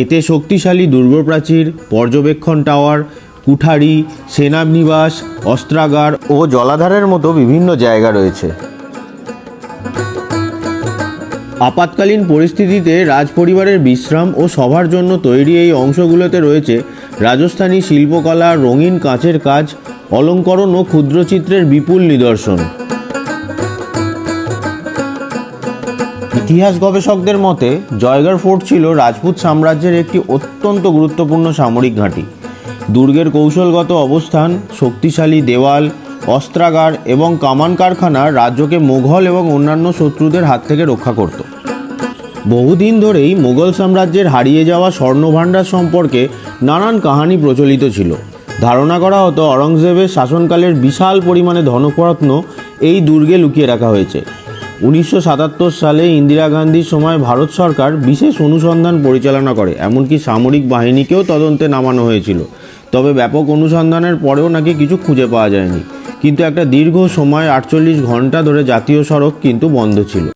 এতে শক্তিশালী দুর্গপ্রাচীর, পর্যবেক্ষণ টাওয়ার, কুঠারি, সেনানিবাস, অস্ত্রাগার ও জলাধারের মতো বিভিন্ন জায়গা রয়েছে। আপাতকালীন পরিস্থিতিতে রাজপরিবারের বিশ্রাম ও সভার জন্য তৈরি এই অংশগুলোতে রয়েছে রাজস্থানী শিল্পকলা, রঙিন কাঁচের কাজ, অলঙ্করণ ও ক্ষুদ্রচিত্রের বিপুল নিদর্শন। ইতিহাস গবেষকদের মতে, জয়গড় ফোর্ট ছিল রাজপুত সাম্রাজ্যের একটি অত্যন্ত গুরুত্বপূর্ণ সামরিক ঘাঁটি। দুর্গের কৌশলগত অবস্থান, শক্তিশালী দেওয়াল, অস্ত্রাগার এবং কামান কারখানা রাজ্যকে মোঘল এবং অন্যান্য শত্রুদের হাত থেকে রক্ষা করত। বহুদিন ধরেই মুঘল সাম্রাজ্যের হারিয়ে যাওয়া স্বর্ণভাণ্ডার সম্পর্কে নানান কাহানি প্রচলিত ছিল। ধারণা করা হতো অরঙ্গজেবের শাসনকালের বিশাল পরিমাণে ধনরত্ন এই দুর্গে লুকিয়ে রাখা হয়েছে। উনিশশো সাতাত্তর সালে ইন্দিরা গান্ধীর সময় ভারত সরকার বিশেষ অনুসন্ধান পরিচালনা করে, এমনকি সামরিক বাহিনীকেও তদন্তে নামানো হয়েছিল। তবে ব্যাপক অনুসন্ধানের পরেও নাকি কিছু খুঁজে পাওয়া যায়নি। কিন্তু একটা দীর্ঘ সময়, আটচল্লিশ ঘণ্টা ধরে জাতীয় সড়ক কিন্তু বন্ধ ছিল।